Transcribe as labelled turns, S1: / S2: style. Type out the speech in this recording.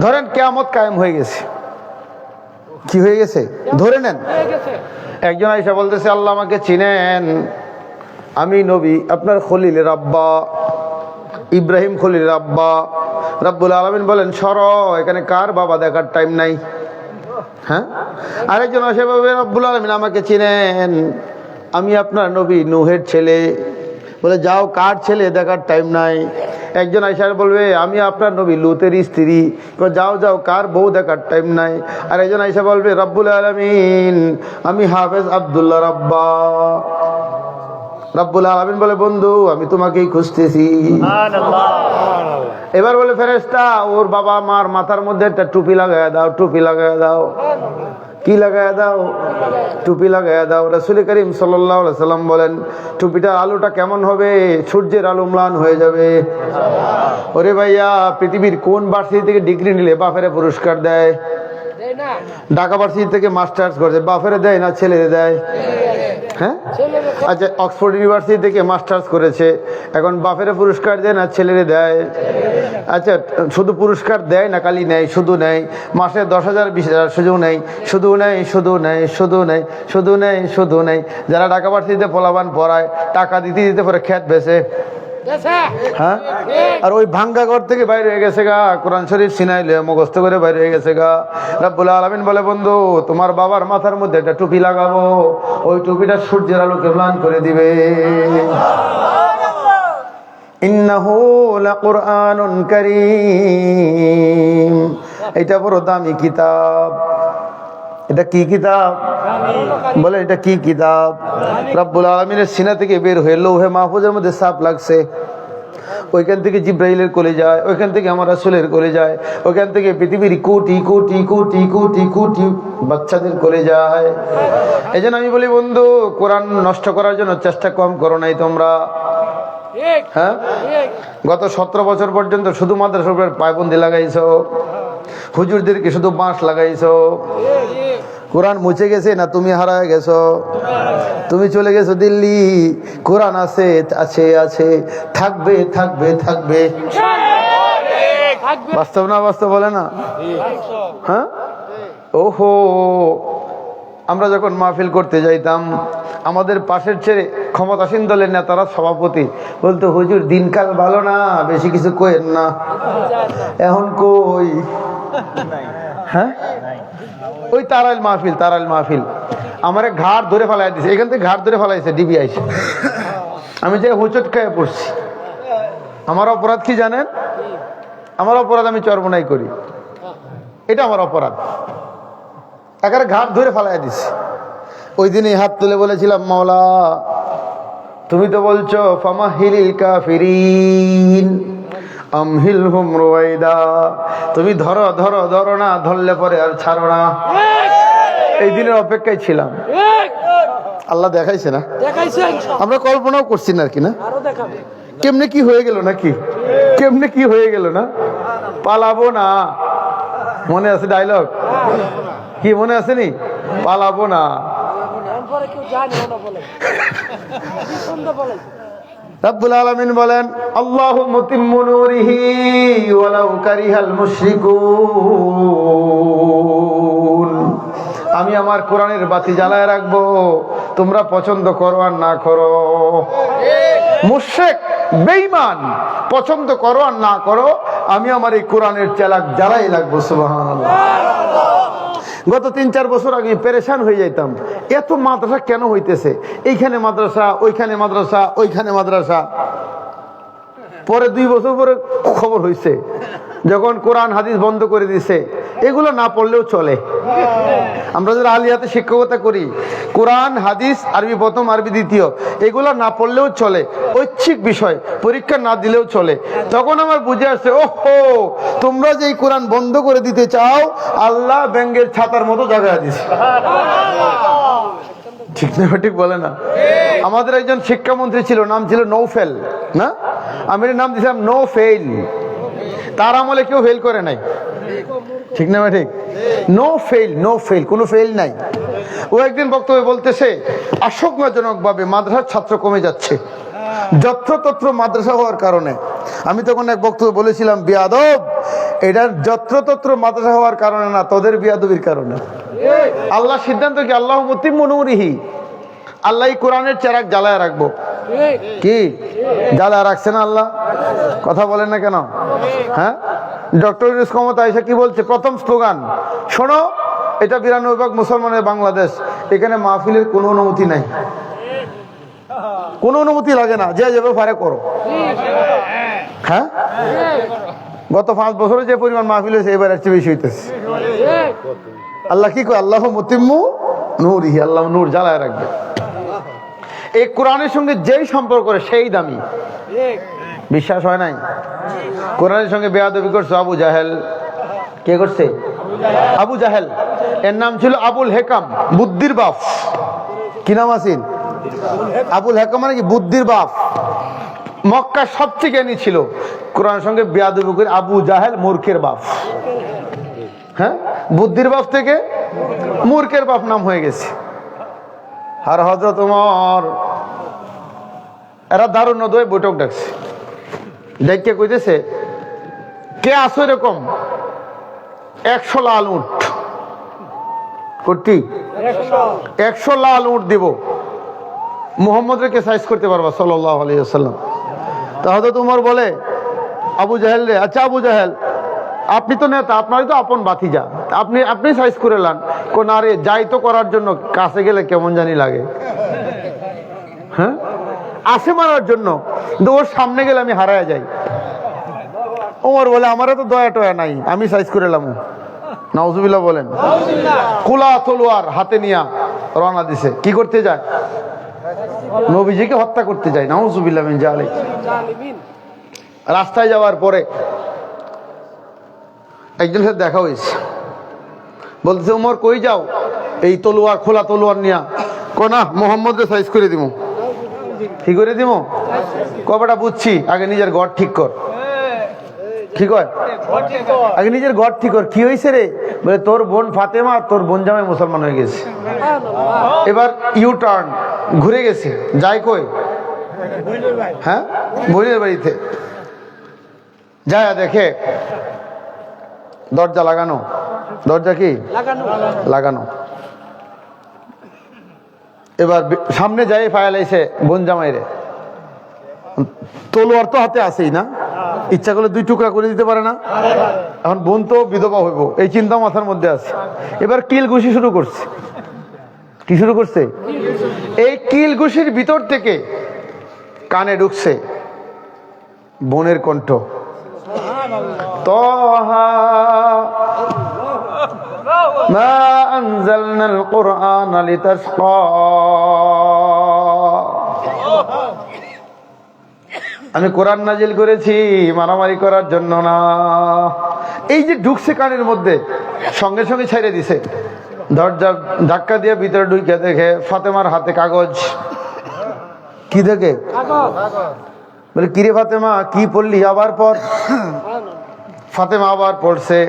S1: ধরেন কেয়ামত কায়েম হয়ে গেছে। কি হয়ে গেছে? ধরে নেন। একজন আইসা বলতেছে, আল্লাহ আমাকে চিনেন। আমি নবী, আপনার খলিলের আব্বা ইব্রাহিম খলিলের আব্বা রাব্বুল আলমিন বলেন, সর, এখানে কার বাবা দেখার টাইম নাই? হ্যাঁ? আরেকজন আসে রব্বুল আলমিন আমাকে চিনেন। আমি আপনার নবী, নুহের ছেলে। বলে, যাও, কার ছেলে দেখার টাইম নাই? একজন আইসার বলবে, আমি আপনার নবী, লুতের স্ত্রী। যাও যাও, কার বউ দেখার টাইম নাই। আর একজন আইসা বলবে, রব্বুল আলমিন, আমি হাফেজ আবদুল্লাহ রাব্বা। রব্বুল আলমিন বলে বন্ধু আমি তোমাকেই খুঁজতেছি। এবার বলে ফেরেস্তা ওর বাবা মার মাথার মধ্যে একটা টুপি লাগায় দাও টুপি লাগায় দাও। কি লাগায় দাও? টুপি লাগায় দাও। রসুল করিম সাল্লাম বলেন টুপিটার আলোটা কেমন হবে? সূর্যের আলো ম্লান হয়ে যাবে। ওরে ভাইয়া পৃথিবীর কোন ভার্সিটি থেকে ডিগ্রি নিলে বাফেরে পুরস্কার দেয়? ঢাকা ভার্সিটি থেকে মাস্টার্স করছে বাফেরে দেয় না ছেলে দেয়। হ্যাঁ? আচ্ছা অক্সফোর্ড ইউনিভার্সিটি থেকে মাস্টার্স করেছে। এখন বাপেরা পুরস্কার দেয় না, ছেলেরে দেয়। আচ্ছা শুধু পুরস্কার দেয় না কালি নেয়, শুধু নেয়। মাসে দশ হাজার, বিশ হাজার, শুধু নেই শুধু নেই শুধু নেই শুধু নেই শুধু নেই শুধু নেই যারা ঢাকা দিতে পোলাবান পড়ায়, টাকা দিতে দিতে পরে খ্যাত বেছে। হ্যাঁ? আর ওই ভাঙ্গা ঘর থেকে বাইরে হয়ে গেছে গা। কোরআন শরীফ সিনাইলে মুখস্থ করে বাইরে হয়ে গেছে গা। রাব্বুল আলামিন বলে, বন্ধু, তোমার বাবার মাথার মধ্যে একটা টুপি লাগাবো। ওই টুপিটা সূর্যের আলোকে ম্লান করে দিবে। এটা বড় দামি কিতাব। এটা কি কিতাব? বলে, এটা কি কিতাব? রব্বুল আলমিনের সিনা থেকে বের হয়ে লৌহে মাহফুজের মধ্যে সাপ লাগছে। ওইখান থেকে জিব্রাইলের কোলে যায়, ওইখান থেকে আমার রাসুলের কোলে যায়, ওইখান থেকে পৃথিবীর কোটি কোটি কোটি কোটি কোটি বাচ্চাদের কোলে যায়। এই আমি বলি, বন্ধু, কোরআন নষ্ট করার জন্য চেষ্টা কম করো নাই তোমরা। হ্যাঁ? গত সতেরো বছর পর্যন্ত শুধু মাদ্রাসার পায়বন্দি লাগাইছো। হুজুরদেরকে শুধু বাঁশ লাগাইছো। কোরআন মুছে গেছে না তুমি হারায় গেছো? তুমি চলে গেছো দিল্লি। কোরআন আছে আছে আছে। থাকবে থাকবে থাকবে। বাস্তব না বাস্তব বলে না? হ্যাঁ? ওহো। আমরা যখন মাহফিল করতে যাইতাম আমাদের পাশের ছেড়ে ক্ষমতাসীন দলের নেতারা সভাপতি বলতো হুজুর দিনকাল ভালো না বেশি কিছু কইেন না। এখন কই? হ্যাঁ? ওই তারাইল মাহফিল তারাইল মাহফিল। আমার ঘাট ধরে ফেলাই দিছে। এখান থেকে ঘাট ধরে ফেলাইছে, ডিবি আইসে। আমি যে হুচট খেয়ে পড়ছি। আমার অপরাধ কি জানেন? আমার অপরাধ আমি চর্বনাই করি। এটা আমার অপরাধ। একারে ঘাট ধরে ফেলাই দিছি। ওই দিনে হাত তুলে বলেছিলাম, মাওলা, তুমি তো বলছো ফামা হিলিল কাফিরিন। আমহিল হুম রোয়াইদা তুমি ধরো ধরো ধরো না, ধরলে পরে আর ছাড়ো না। এই দিনের অপেক্ষায় ছিলাম। আল্লাহ দেখাইছে না? আমরা কল্পনাও করছি না আর কি, না? কেমনে কি হয়ে গেল নাকি? কেমনে কি হয়ে গেল না? পালাবো না। মনে আছে ডায়লগ কি মনে আছে নি? পালাবো না। রাব্বুল আলামিন বলেন আল্লাহু মুতিম্মু নূরিহি কারিহাল আমি আমার কোরআনের বাতি জ্বালায় রাখব, তোমরা পছন্দ করো আর না করো। মুশেক বেঈমান, পছন্দ করো আর না করো, আমি আমার এই কোরআনের চালাক জ্বালাই রাখব, সুবহানাল্লাহ। গত তিন চার বছর আগে পেরেশান হয়ে যাইতাম। এত মাদ্রাসা কেন হইতেছে? এইখানে মাদ্রাসা, ওইখানে মাদ্রাসা ওইখানে মাদ্রাসা। পরে দুই বছর পরে খবর হয়েছে যখন কোরআন, হাদিস বন্ধ করে দিছে এগুলো না পড়লেও চলে। আমরা যারা আলিয়াতে শিক্ষকতা করি, কোরআন, হাদিস, আরবি প্রথম, আরবি দ্বিতীয়, এগুলো না পড়লেও চলে। ঐচ্ছিক বিষয়, পরীক্ষা না দিলেও চলে। তখন আমার বুঝে আসছে ওহো, তোমরা যে কোরআন বন্ধ করে দিতে চাও, আল্লাহ ব্যাঙ্গের ছাতার মতো জায়গায় দিছে ঠিক না ঠিক বলে না। আমাদের একজন শিক্ষামন্ত্রী ছিল, নাম ছিল নৌফেল, না? আমি নাম দিয়েছিলাম নো ফেল তার আমলে কেউ ফেল করে নাই। ঠিক না ঠিক? নো ফেল নো ফেল কোনো ফেল নাই। ও একদিন বক্তব্য বলতেছে আশঙ্কাজনক ভাবে মাদ্রাসার ছাত্র কমে যাচ্ছে। যত্রতত্র মাদ্রাসা হওয়ার কারণে। আমি তখন এক বক্তব্য বলেছিলাম, বিয়াদব, এটার যত্রতত্র মাদ্রাসা হওয়ার কারণে না, তোদের বিয়াদবির কারণে। আল্লাহ সিদ্ধান্ত কি, আল্লাহ মতিম মনুরিহি আল্লাহ এই কোরআনের চেরাক জ্বালায় রাখব। কি? জ্বালায় রাখছে না আল্লাহ? কথা বলেন না কেন? হ্যাঁ? ডক্টর ইউনুস ক্ষমতা এসে কি বলছে? প্রথম স্লোগান, শোনো, এটা বিরানব্বই ভাগ মুসলমানের বাংলাদেশ, এখানে মাহফিলের কোনো অনুমতি নাই। কোনো অনুমতি লাগে না, যে যাবে পারে করো। হ্যাঁ? গত পাঁচ বছরে যে পরিমাণ মাহফিল হয়েছে, এবার চেয়ে বেশি হইতেছে। আল্লাহ কি কয়? আল্লাহ মতিম্মু নূর আল্লাহ নূর জ্বালায় রাখবে। এই কোরআনের সঙ্গে যেই সম্পর্ক সেই দামি। বিশ্বাস হয় নাই? কোরআনের সঙ্গে বেয়াদবি করছে আবু জাহেল। কে করছে? আবু জাহেল। এর নাম ছিল আবুল হেকাম, বুদ্ধির বাপ। কি নাম আছেন আবুল হেকাম মানে কি? বুদ্ধির বাপ। মক্কা সবচেয়ে জ্ঞানী ছিল কোরআনের সঙ্গে বেয়াদবি করে আবু জাহেল মূর্খের বাপ। হ্যাঁ? বুদ্ধির বাপ থেকে মূর্খের বাপ নাম হয়ে গেছে। আর হজরত তোমার এরা দারুণ নদয় বৈঠক ডাকছে। দেখতে কইতেছে কে আসো এরকম? একশো লাল উঠ করতি একশো। লাল উঠ দিব। মোহাম্মদের কে সাইজ করতে পারবা? সাল্লাহ আলিয়াল্লাম তাহলে তোমার বলে আবু জাহেল রে আচ্ছা আবু জাহেল আপনি তো নেতা আপনারই তো আপন বাতিজা আপনি আপনি সাইজ করে লান। কোন আরে যাই তো করার জন্য কাছে গেলে কেমন জানি লাগে। হ্যাঁ? আসে মারার জন্য। কিন্তু ওর সামনে গেলে আমি হারায় যাই। ওমর বলে, আমারও তো দয়া টয়া নাই, আমি সাইজ করে এলাম নাউজুবিল্লাহ বলেন, কুলা তলোয়ার হাতে নিয়া রওনা দিছে। কি করতে যায়? নবীজিকে হত্যা করতে যায়, নাউজুবিল্লাহ মিন জালিক। রাস্তায় যাওয়ার পরে একজনের সাথে দেখা হয়েছে। বলতেছে উমর কই যাও? এই তলোয়ার, খোলা তলোয়ার নিয়া। কোনা মোহাম্মদের সাইজ করে দিব কি করে দিব কবেটা বুঝছি। আগে নিজের ঘর ঠিক কর। ঠিক আগে নিজের ঘর ঠিক কর। কি হয়েছে রে? বলে তোর বোন ফাতেমা তোর বোন জামাই মুসলমান হয়ে গেছে। এবার ইউ টার্ন ঘুরে গেছে। যাই কই? হ্যাঁ? বোনের বাড়িতে। যায় দেখে। দরজা লাগানো। দরজা কি? লাগানো। লাগানো। এবার সামনে যাই ফায়াল আইছে বোন জামাইরে। তলোয়ার তো হাতে আসেই না? ইচ্ছা করলে দুই টুকরা করে দিতে পারে না? এখন বোন তো বিধবা হইব, এই চিন্তা মাথার মধ্যে আছে। এবার কিল ঘুষি শুরু করছে। কি শুরু করছে? এই কিল ঘুষির ভিতর থেকে কানে ঢুকছে বোনের কণ্ঠ। তহা أنزلنا القرآن لتشقى আমি কোরআন নাজিল করেছি মারামারি করার জন্য না এই যে ঢুকছে কানের মধ্যে সঙ্গে সঙ্গে ছেড়ে দিছে দরজা ধাক্কা দিয়ে ভিতরে ঢুকে দেখে ফাতেমার হাতে কাগজ কি দেখে বলে কিরে ফাতেমা কি পড়লি আবার পর ফাতেমা আবার পড়ছে